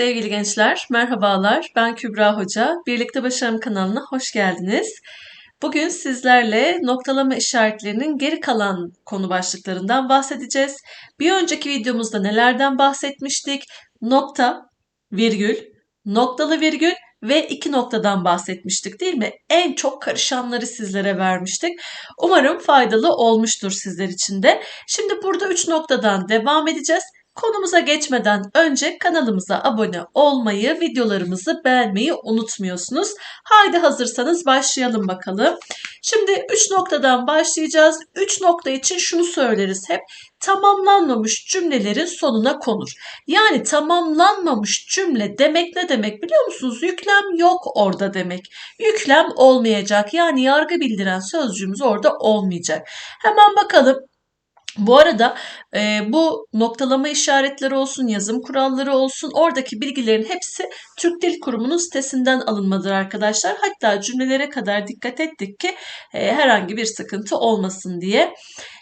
Sevgili gençler, merhabalar. Ben Kübra Hoca. Birlikte Başarım kanalına hoş geldiniz. Bugün sizlerle noktalama işaretlerinin geri kalan konu başlıklarından bahsedeceğiz. Bir önceki videomuzda nelerden bahsetmiştik? Nokta, virgül, noktalı virgül ve iki noktadan bahsetmiştik değil mi? En çok karışanları sizlere vermiştik. Umarım faydalı olmuştur sizler için de. Şimdi burada üç noktadan devam edeceğiz. Konumuza geçmeden önce kanalımıza abone olmayı, videolarımızı beğenmeyi unutmuyorsunuz. Haydi hazırsanız başlayalım bakalım. Şimdi 3 noktadan başlayacağız. 3 nokta için şunu söyleriz hep. Tamamlanmamış cümlelerin sonuna konur. Yani tamamlanmamış cümle demek ne demek biliyor musunuz? Yüklem yok orada demek. Yüklem olmayacak. Yani yargı bildiren sözcüğümüz orada olmayacak. Hemen bakalım bu arada e, bu noktalama işaretleri olsun, yazım kuralları olsun oradaki bilgilerin hepsi Türk Dil Kurumu'nun sitesinden alınmadır arkadaşlar. Hatta cümlelere kadar dikkat ettik ki e, herhangi bir sıkıntı olmasın diye.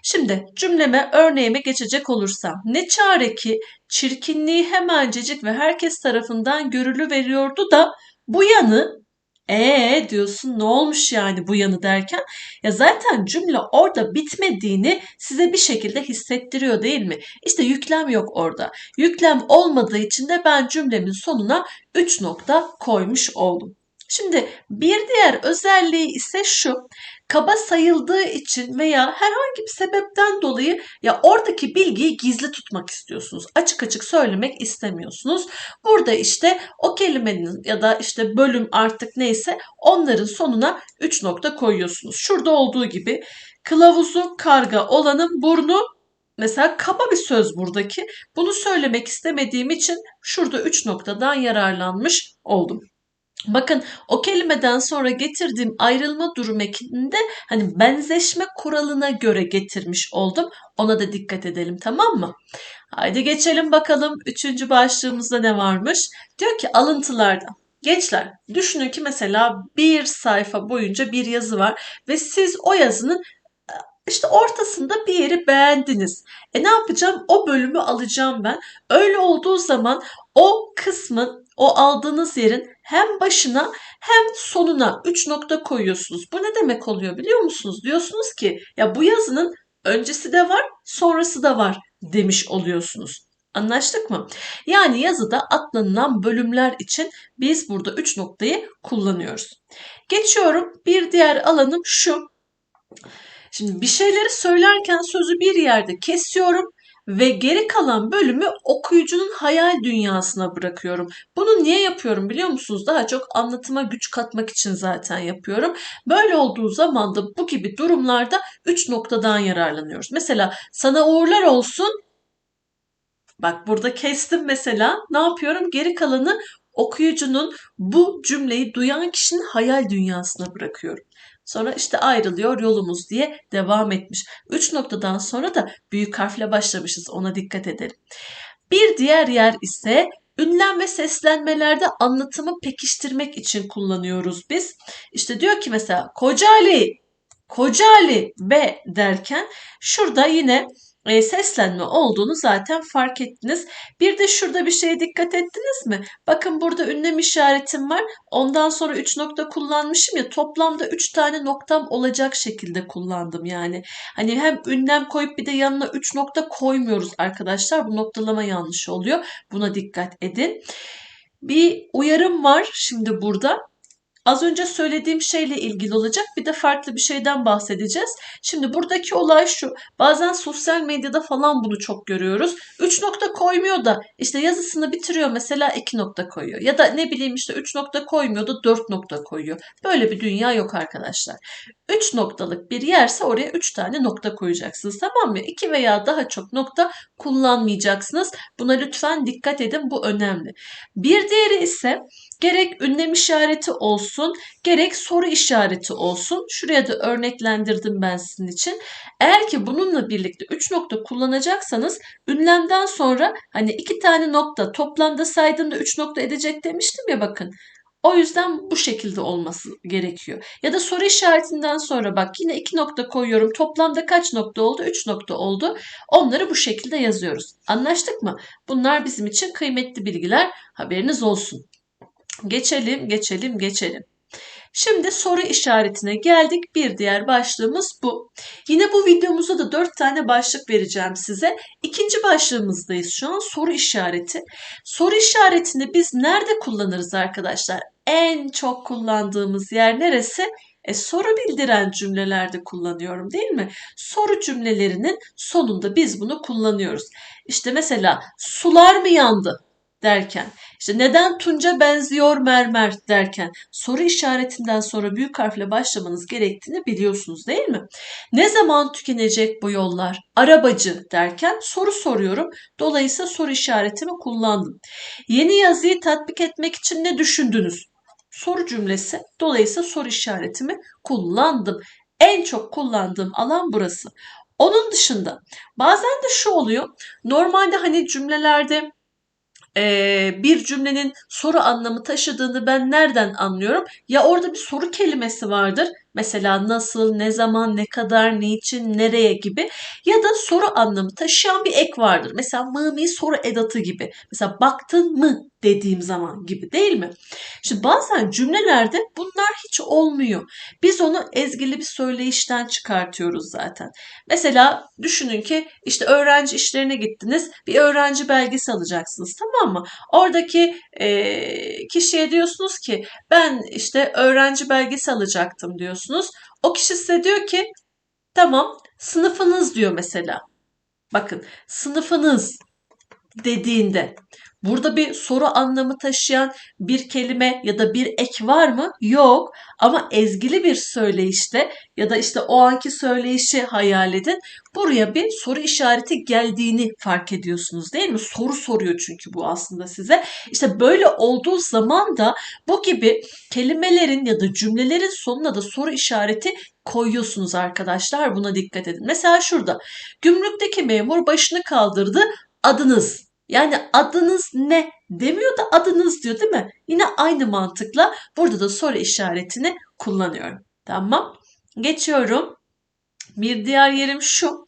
Şimdi cümleme, örneğime geçecek olursam ne çare ki çirkinliği hemencecik ve herkes tarafından görülü veriyordu da bu yanı ee diyorsun ne olmuş yani bu yanı derken ya zaten cümle orada bitmediğini size bir şekilde hissettiriyor değil mi? İşte yüklem yok orada. Yüklem olmadığı için de ben cümlemin sonuna 3 nokta koymuş oldum. Şimdi bir diğer özelliği ise şu. Kaba sayıldığı için veya herhangi bir sebepten dolayı ya oradaki bilgiyi gizli tutmak istiyorsunuz. Açık açık söylemek istemiyorsunuz. Burada işte o kelimenin ya da işte bölüm artık neyse onların sonuna 3 nokta koyuyorsunuz. Şurada olduğu gibi kılavuzu karga olanın burnu Mesela kaba bir söz buradaki. Bunu söylemek istemediğim için şurada 3 noktadan yararlanmış oldum. Bakın o kelimeden sonra getirdiğim ayrılma durum ekinde hani benzeşme kuralına göre getirmiş oldum. Ona da dikkat edelim tamam mı? Haydi geçelim bakalım. Üçüncü başlığımızda ne varmış? Diyor ki alıntılarda. Gençler düşünün ki mesela bir sayfa boyunca bir yazı var ve siz o yazının işte ortasında bir yeri beğendiniz. E ne yapacağım? O bölümü alacağım ben. Öyle olduğu zaman o kısmın, o aldığınız yerin hem başına hem sonuna 3 nokta koyuyorsunuz. Bu ne demek oluyor biliyor musunuz? Diyorsunuz ki ya bu yazının öncesi de var, sonrası da var demiş oluyorsunuz. Anlaştık mı? Yani yazıda atlanılan bölümler için biz burada 3 noktayı kullanıyoruz. Geçiyorum. Bir diğer alanım şu. Şimdi bir şeyleri söylerken sözü bir yerde kesiyorum ve geri kalan bölümü okuyucunun hayal dünyasına bırakıyorum. Bunu niye yapıyorum biliyor musunuz? Daha çok anlatıma güç katmak için zaten yapıyorum. Böyle olduğu zaman da bu gibi durumlarda 3 noktadan yararlanıyoruz. Mesela sana uğurlar olsun. Bak burada kestim mesela. Ne yapıyorum? Geri kalanı okuyucunun bu cümleyi duyan kişinin hayal dünyasına bırakıyorum. Sonra işte ayrılıyor yolumuz diye devam etmiş. Üç noktadan sonra da büyük harfle başlamışız ona dikkat edelim. Bir diğer yer ise ünlem ve seslenmelerde anlatımı pekiştirmek için kullanıyoruz biz. İşte diyor ki mesela Kocaeli, Kocaeli be derken şurada yine e, seslenme olduğunu zaten fark ettiniz. Bir de şurada bir şeye dikkat ettiniz mi? Bakın burada ünlem işaretim var. Ondan sonra 3 nokta kullanmışım ya toplamda 3 tane noktam olacak şekilde kullandım yani. Hani hem ünlem koyup bir de yanına 3 nokta koymuyoruz arkadaşlar. Bu noktalama yanlış oluyor. Buna dikkat edin. Bir uyarım var şimdi burada. Az önce söylediğim şeyle ilgili olacak. Bir de farklı bir şeyden bahsedeceğiz. Şimdi buradaki olay şu. Bazen sosyal medyada falan bunu çok görüyoruz. 3 nokta koymuyor da işte yazısını bitiriyor mesela 2 nokta koyuyor. Ya da ne bileyim işte 3 nokta koymuyor da 4 nokta koyuyor. Böyle bir dünya yok arkadaşlar. 3 noktalık bir yerse oraya 3 tane nokta koyacaksınız tamam mı? 2 veya daha çok nokta kullanmayacaksınız. Buna lütfen dikkat edin bu önemli. Bir diğeri ise gerek ünlem işareti olsun gerek soru işareti olsun. Şuraya da örneklendirdim ben sizin için. Eğer ki bununla birlikte 3 nokta kullanacaksanız ünlemden sonra hani 2 tane nokta toplamda saydığımda 3 nokta edecek demiştim ya bakın. O yüzden bu şekilde olması gerekiyor. Ya da soru işaretinden sonra bak yine iki nokta koyuyorum. Toplamda kaç nokta oldu? Üç nokta oldu. Onları bu şekilde yazıyoruz. Anlaştık mı? Bunlar bizim için kıymetli bilgiler. Haberiniz olsun. Geçelim, geçelim, geçelim. Şimdi soru işaretine geldik. Bir diğer başlığımız bu. Yine bu videomuzda da dört tane başlık vereceğim size. İkinci başlığımızdayız şu an soru işareti. Soru işaretini biz nerede kullanırız arkadaşlar? En çok kullandığımız yer neresi? E, soru bildiren cümlelerde kullanıyorum değil mi? Soru cümlelerinin sonunda biz bunu kullanıyoruz. İşte mesela sular mı yandı derken işte neden Tunca benziyor mermer derken soru işaretinden sonra büyük harfle başlamanız gerektiğini biliyorsunuz değil mi? Ne zaman tükenecek bu yollar? Arabacı derken soru soruyorum. Dolayısıyla soru işaretimi kullandım. Yeni yazıyı tatbik etmek için ne düşündünüz? Soru cümlesi. Dolayısıyla soru işaretimi kullandım. En çok kullandığım alan burası. Onun dışında bazen de şu oluyor. Normalde hani cümlelerde bir cümlenin soru anlamı taşıdığını ben nereden anlıyorum? Ya orada bir soru kelimesi vardır. Mesela nasıl, ne zaman, ne kadar, niçin, nereye gibi. Ya da soru anlamı taşıyan bir ek vardır. Mesela mı mi soru edatı gibi. Mesela baktın mı dediğim zaman gibi değil mi? Şimdi bazen cümlelerde bunlar hiç olmuyor. Biz onu ezgili bir söyleyişten çıkartıyoruz zaten. Mesela düşünün ki işte öğrenci işlerine gittiniz. Bir öğrenci belgesi alacaksınız tamam mı? Oradaki e, kişiye diyorsunuz ki ben işte öğrenci belgesi alacaktım diyorsunuz. O kişi size diyor ki tamam sınıfınız diyor mesela. Bakın sınıfınız dediğinde Burada bir soru anlamı taşıyan bir kelime ya da bir ek var mı? Yok. Ama ezgili bir söyleyişte ya da işte o anki söyleyişi hayal edin. Buraya bir soru işareti geldiğini fark ediyorsunuz değil mi? Soru soruyor çünkü bu aslında size. İşte böyle olduğu zaman da bu gibi kelimelerin ya da cümlelerin sonuna da soru işareti koyuyorsunuz arkadaşlar. Buna dikkat edin. Mesela şurada gümrükteki memur başını kaldırdı. Adınız yani adınız ne demiyor da adınız diyor değil mi? Yine aynı mantıkla burada da soru işaretini kullanıyorum. Tamam. Geçiyorum. Bir diğer yerim şu.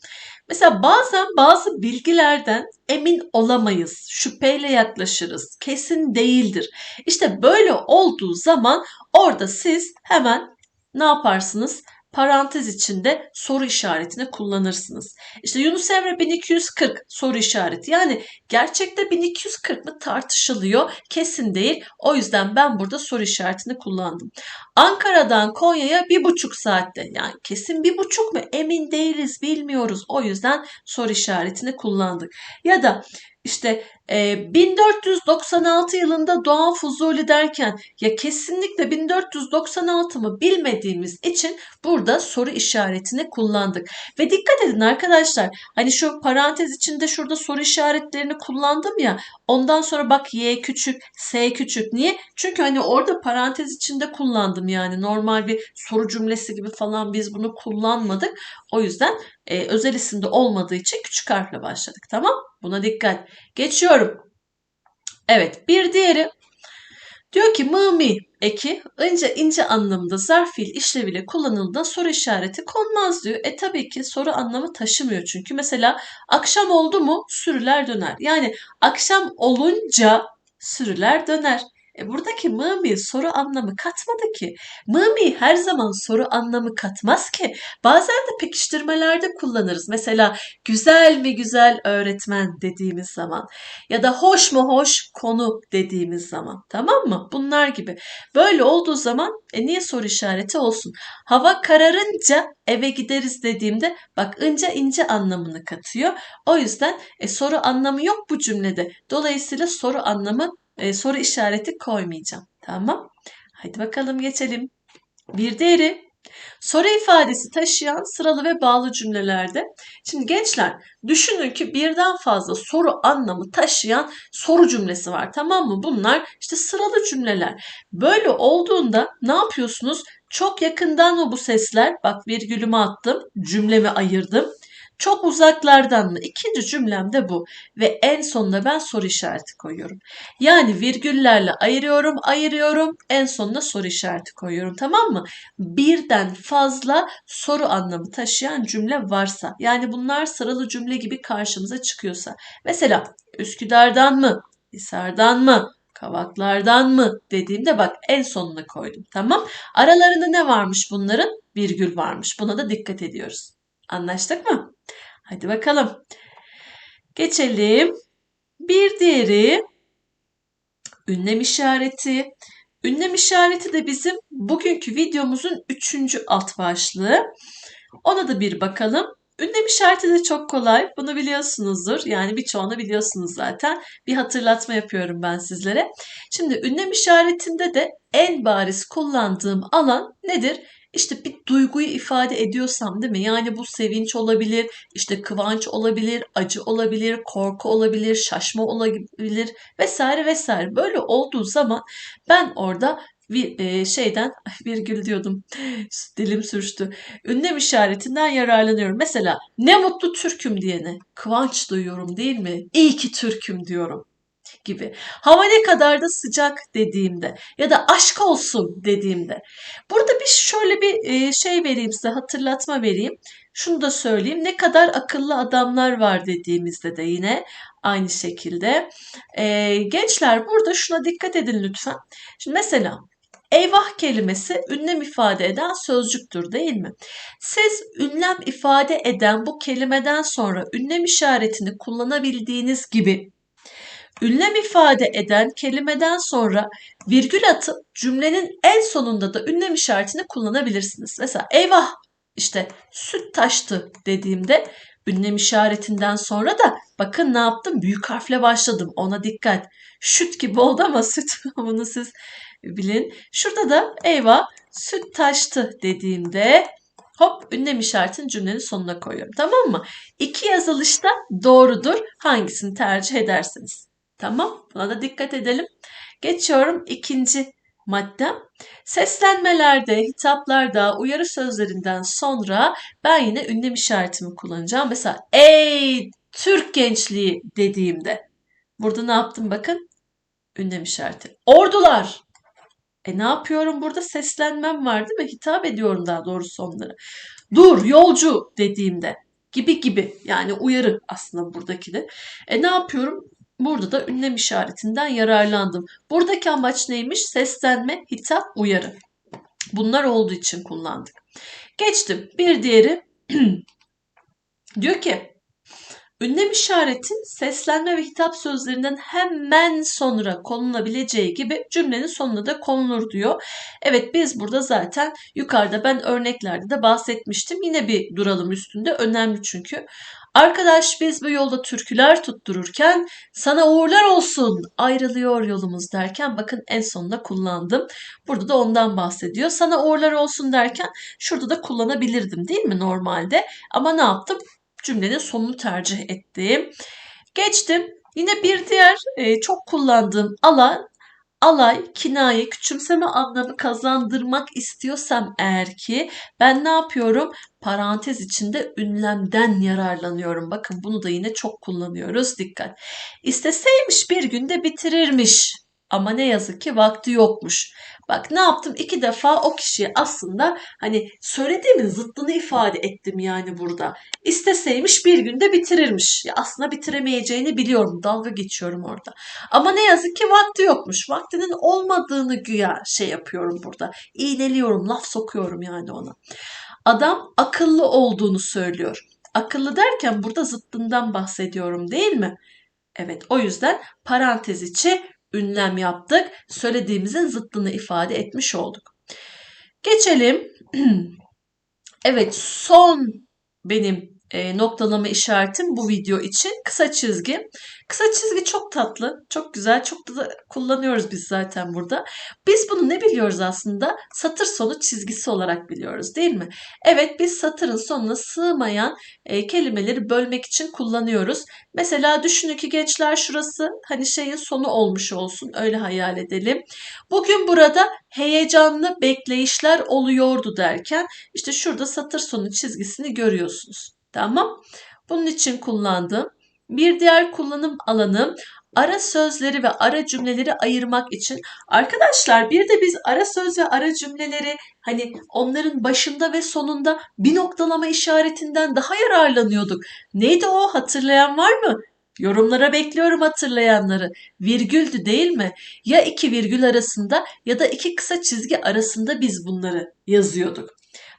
Mesela bazen bazı bilgilerden emin olamayız. Şüpheyle yaklaşırız. Kesin değildir. İşte böyle olduğu zaman orada siz hemen ne yaparsınız? Parantez içinde soru işaretini kullanırsınız. İşte Yunus Emre 1240 soru işareti. Yani gerçekte 1240 mı tartışılıyor. Kesin değil. O yüzden ben burada soru işaretini kullandım. Ankara'dan Konya'ya bir buçuk saatte. Yani kesin bir buçuk mu? Emin değiliz bilmiyoruz. O yüzden soru işaretini kullandık. Ya da işte e, 1496 yılında Doğan Fuzuli derken ya kesinlikle 1496 mı bilmediğimiz için burada soru işaretini kullandık. Ve dikkat edin arkadaşlar hani şu parantez içinde şurada soru işaretlerini kullandım ya ondan sonra bak y küçük s küçük niye? Çünkü hani orada parantez içinde kullandım yani normal bir soru cümlesi gibi falan biz bunu kullanmadık. O yüzden e, özel isimde olmadığı için küçük harfle başladık tamam Buna dikkat. Geçiyorum. Evet bir diğeri diyor ki mı eki ince ince anlamında zarf fiil işleviyle kullanıldığında soru işareti konmaz diyor. E tabii ki soru anlamı taşımıyor çünkü mesela akşam oldu mu sürüler döner. Yani akşam olunca sürüler döner. E buradaki mımi soru anlamı katmadı ki. Mımi her zaman soru anlamı katmaz ki. Bazen de pekiştirmelerde kullanırız. Mesela güzel mi güzel öğretmen dediğimiz zaman ya da hoş mu hoş konu dediğimiz zaman. Tamam mı? Bunlar gibi. Böyle olduğu zaman e niye soru işareti olsun? Hava kararınca eve gideriz dediğimde bak ince ince anlamını katıyor. O yüzden e, soru anlamı yok bu cümlede. Dolayısıyla soru anlamı e, soru işareti koymayacağım. Tamam. Hadi bakalım geçelim. Bir diğeri soru ifadesi taşıyan sıralı ve bağlı cümlelerde. Şimdi gençler düşünün ki birden fazla soru anlamı taşıyan soru cümlesi var tamam mı? Bunlar işte sıralı cümleler. Böyle olduğunda ne yapıyorsunuz? Çok yakından mı bu sesler? Bak virgülümü attım, cümlemi ayırdım. Çok uzaklardan mı? İkinci cümlem de bu. Ve en sonuna ben soru işareti koyuyorum. Yani virgüllerle ayırıyorum, ayırıyorum. En sonuna soru işareti koyuyorum. Tamam mı? Birden fazla soru anlamı taşıyan cümle varsa. Yani bunlar sıralı cümle gibi karşımıza çıkıyorsa. Mesela Üsküdar'dan mı? Hisar'dan mı? Kavaklardan mı dediğimde bak en sonuna koydum. Tamam. Aralarında ne varmış bunların? Virgül varmış. Buna da dikkat ediyoruz. Anlaştık mı? Hadi bakalım. Geçelim. Bir diğeri ünlem işareti. Ünlem işareti de bizim bugünkü videomuzun üçüncü alt başlığı. Ona da bir bakalım. Ünlem işareti de çok kolay. Bunu biliyorsunuzdur. Yani birçoğunu biliyorsunuz zaten. Bir hatırlatma yapıyorum ben sizlere. Şimdi ünlem işaretinde de en bariz kullandığım alan nedir? İşte bir duyguyu ifade ediyorsam değil mi? Yani bu sevinç olabilir, işte kıvanç olabilir, acı olabilir, korku olabilir, şaşma olabilir vesaire vesaire. Böyle olduğu zaman ben orada bir e, şeyden virgül diyordum. Dilim sürçtü. Ünlem işaretinden yararlanıyorum. Mesela ne mutlu Türk'üm diyene kıvanç duyuyorum değil mi? İyi ki Türk'üm diyorum gibi. Hava ne kadar da sıcak dediğimde ya da aşk olsun dediğimde. Burada bir şöyle bir e, şey vereyim size hatırlatma vereyim. Şunu da söyleyeyim. Ne kadar akıllı adamlar var dediğimizde de yine aynı şekilde. E, gençler burada şuna dikkat edin lütfen. Şimdi mesela Eyvah kelimesi ünlem ifade eden sözcüktür değil mi? Siz ünlem ifade eden bu kelimeden sonra ünlem işaretini kullanabildiğiniz gibi ünlem ifade eden kelimeden sonra virgül atıp cümlenin en sonunda da ünlem işaretini kullanabilirsiniz. Mesela eyvah işte süt taştı dediğimde ünlem işaretinden sonra da bakın ne yaptım büyük harfle başladım ona dikkat. Şüt gibi oldu ama süt bunu siz bilin. Şurada da eyvah süt taştı dediğimde hop ünlem işaretini cümlenin sonuna koyuyorum. Tamam mı? İki yazılışta doğrudur. Hangisini tercih edersiniz? Tamam. Buna da dikkat edelim. Geçiyorum ikinci maddem. Seslenmelerde, hitaplarda, uyarı sözlerinden sonra ben yine ünlem işaretimi kullanacağım. Mesela ey Türk gençliği dediğimde. Burada ne yaptım bakın? Ünlem işareti. Ordular e ne yapıyorum burada? Seslenmem var değil mi? Hitap ediyorum daha doğrusu onlara. Dur yolcu dediğimde gibi gibi yani uyarı aslında buradaki de. E ne yapıyorum? Burada da ünlem işaretinden yararlandım. Buradaki amaç neymiş? Seslenme, hitap, uyarı. Bunlar olduğu için kullandık. Geçtim. Bir diğeri diyor ki Ünlem işareti seslenme ve hitap sözlerinden hemen sonra konulabileceği gibi cümlenin sonuna da konulur diyor. Evet biz burada zaten yukarıda ben örneklerde de bahsetmiştim. Yine bir duralım üstünde önemli çünkü. Arkadaş biz bu yolda türküler tuttururken sana uğurlar olsun ayrılıyor yolumuz derken bakın en sonunda kullandım. Burada da ondan bahsediyor. Sana uğurlar olsun derken şurada da kullanabilirdim değil mi normalde? Ama ne yaptım? Cümlenin sonunu tercih ettim. Geçtim. Yine bir diğer e, çok kullandığım alan alay, kinaye, küçümseme anlamı kazandırmak istiyorsam eğer ki ben ne yapıyorum? Parantez içinde ünlemden yararlanıyorum. Bakın bunu da yine çok kullanıyoruz. Dikkat. İsteseymiş bir günde bitirirmiş. Ama ne yazık ki vakti yokmuş. Bak ne yaptım? İki defa o kişiye aslında hani söylediğimin zıttını ifade ettim yani burada. İsteseymiş bir günde bitirirmiş. Ya aslında bitiremeyeceğini biliyorum. Dalga geçiyorum orada. Ama ne yazık ki vakti yokmuş. Vaktinin olmadığını güya şey yapıyorum burada. İğneliyorum, laf sokuyorum yani ona. Adam akıllı olduğunu söylüyor. Akıllı derken burada zıttından bahsediyorum değil mi? Evet o yüzden parantez içi ünlem yaptık. Söylediğimizin zıttını ifade etmiş olduk. Geçelim. evet son benim e, noktalama işaretim bu video için kısa çizgi. Kısa çizgi çok tatlı, çok güzel, çok da kullanıyoruz biz zaten burada. Biz bunu ne biliyoruz aslında? Satır sonu çizgisi olarak biliyoruz değil mi? Evet biz satırın sonuna sığmayan e, kelimeleri bölmek için kullanıyoruz. Mesela düşünün ki gençler şurası hani şeyin sonu olmuş olsun öyle hayal edelim. Bugün burada heyecanlı bekleyişler oluyordu derken işte şurada satır sonu çizgisini görüyorsunuz. Tamam. bunun için kullandım. Bir diğer kullanım alanım ara sözleri ve ara cümleleri ayırmak için. Arkadaşlar bir de biz ara söz ve ara cümleleri hani onların başında ve sonunda bir noktalama işaretinden daha yararlanıyorduk. Neydi o hatırlayan var mı? Yorumlara bekliyorum hatırlayanları. Virgüldü değil mi? Ya iki virgül arasında ya da iki kısa çizgi arasında biz bunları yazıyorduk.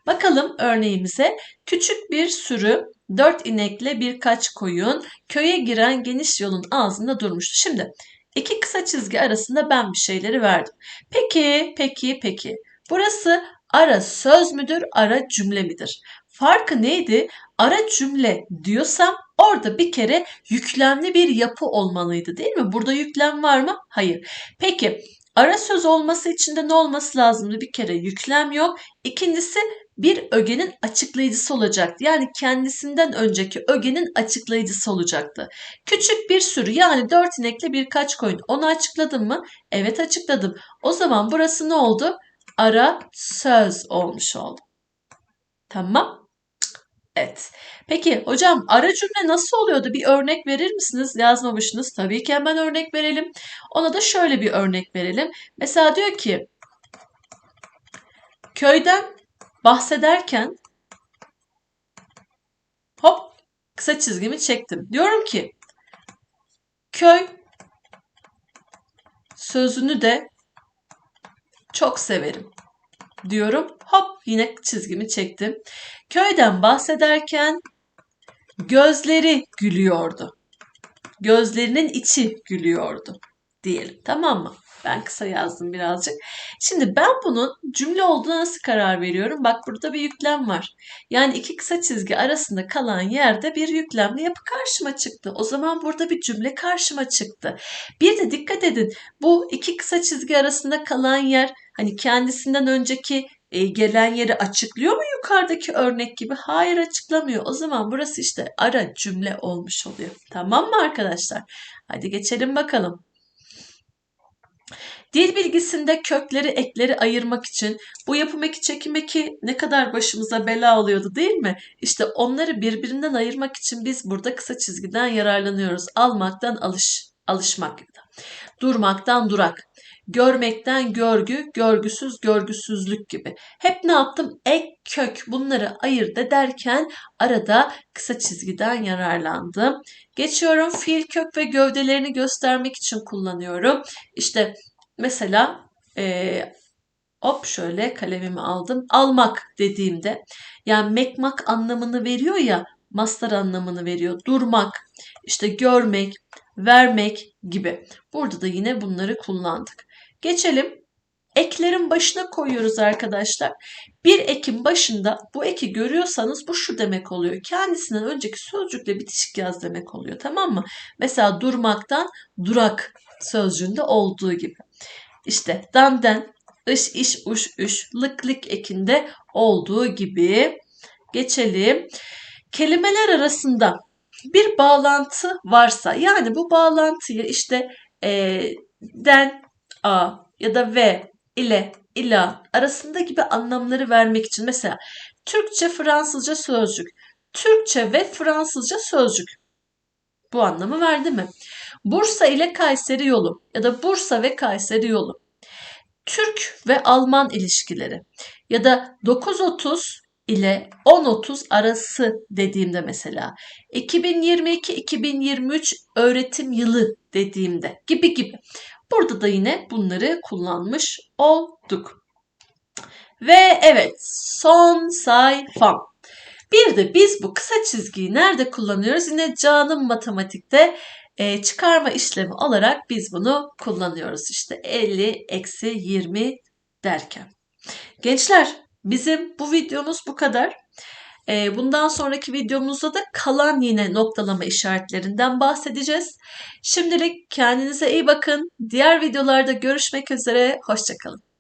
Bakalım örneğimize. Küçük bir sürü dört inekle birkaç koyun köye giren geniş yolun ağzında durmuştu. Şimdi iki kısa çizgi arasında ben bir şeyleri verdim. Peki, peki, peki. Burası ara söz müdür, ara cümle midir? Farkı neydi? Ara cümle diyorsam orada bir kere yüklemli bir yapı olmalıydı değil mi? Burada yüklem var mı? Hayır. Peki ara söz olması için de ne olması lazımdı? Bir kere yüklem yok. İkincisi bir ögenin açıklayıcısı olacaktı. Yani kendisinden önceki ögenin açıklayıcısı olacaktı. Küçük bir sürü yani dört inekle birkaç koyun. Onu açıkladım mı? Evet açıkladım. O zaman burası ne oldu? Ara söz olmuş oldu. Tamam. Evet. Peki hocam ara cümle nasıl oluyordu? Bir örnek verir misiniz? Yazmamışsınız. Tabii ki hemen örnek verelim. Ona da şöyle bir örnek verelim. Mesela diyor ki köyden bahsederken hop kısa çizgimi çektim. Diyorum ki köy sözünü de çok severim diyorum. Hop yine çizgimi çektim. Köyden bahsederken gözleri gülüyordu. Gözlerinin içi gülüyordu diyelim. Tamam mı? Ben kısa yazdım birazcık. Şimdi ben bunun cümle olduğuna nasıl karar veriyorum? Bak burada bir yüklem var. Yani iki kısa çizgi arasında kalan yerde bir yüklemli yapı karşıma çıktı. O zaman burada bir cümle karşıma çıktı. Bir de dikkat edin. Bu iki kısa çizgi arasında kalan yer hani kendisinden önceki e, gelen yeri açıklıyor mu yukarıdaki örnek gibi? Hayır açıklamıyor. O zaman burası işte ara cümle olmuş oluyor. Tamam mı arkadaşlar? Hadi geçelim bakalım. Dil bilgisinde kökleri, ekleri ayırmak için bu yapım eki çekim eki ne kadar başımıza bela oluyordu değil mi? İşte onları birbirinden ayırmak için biz burada kısa çizgiden yararlanıyoruz. Almaktan alış, alışmak ya da durmaktan durak, görmekten görgü, görgüsüz görgüsüzlük gibi. Hep ne yaptım? Ek, kök bunları ayırt ederken arada kısa çizgiden yararlandım. Geçiyorum fiil kök ve gövdelerini göstermek için kullanıyorum. İşte Mesela e, hop şöyle kalemimi aldım. Almak dediğimde yani mekmak anlamını veriyor ya mastar anlamını veriyor. Durmak, işte görmek, vermek gibi. Burada da yine bunları kullandık. Geçelim. Eklerin başına koyuyoruz arkadaşlar. Bir ekin başında bu eki görüyorsanız bu şu demek oluyor. Kendisinden önceki sözcükle bitişik yaz demek oluyor. Tamam mı? Mesela durmaktan durak sözcüğünde olduğu gibi. İşte danden, ış, iş, uş, üş, lık, lik ekinde olduğu gibi geçelim. Kelimeler arasında bir bağlantı varsa yani bu bağlantıyı işte e, den, a ya da ve, ile, ila arasında gibi anlamları vermek için mesela Türkçe, Fransızca sözcük, Türkçe ve Fransızca sözcük bu anlamı verdi mi? Bursa ile Kayseri yolu ya da Bursa ve Kayseri yolu. Türk ve Alman ilişkileri ya da 9.30 ile 10.30 arası dediğimde mesela 2022-2023 öğretim yılı dediğimde gibi gibi. Burada da yine bunları kullanmış olduk. Ve evet son sayfam. Bir de biz bu kısa çizgiyi nerede kullanıyoruz? Yine canım matematikte e, çıkarma işlemi olarak biz bunu kullanıyoruz. İşte 50 eksi 20 derken. Gençler bizim bu videomuz bu kadar. E, bundan sonraki videomuzda da kalan yine noktalama işaretlerinden bahsedeceğiz. Şimdilik kendinize iyi bakın. Diğer videolarda görüşmek üzere. Hoşçakalın.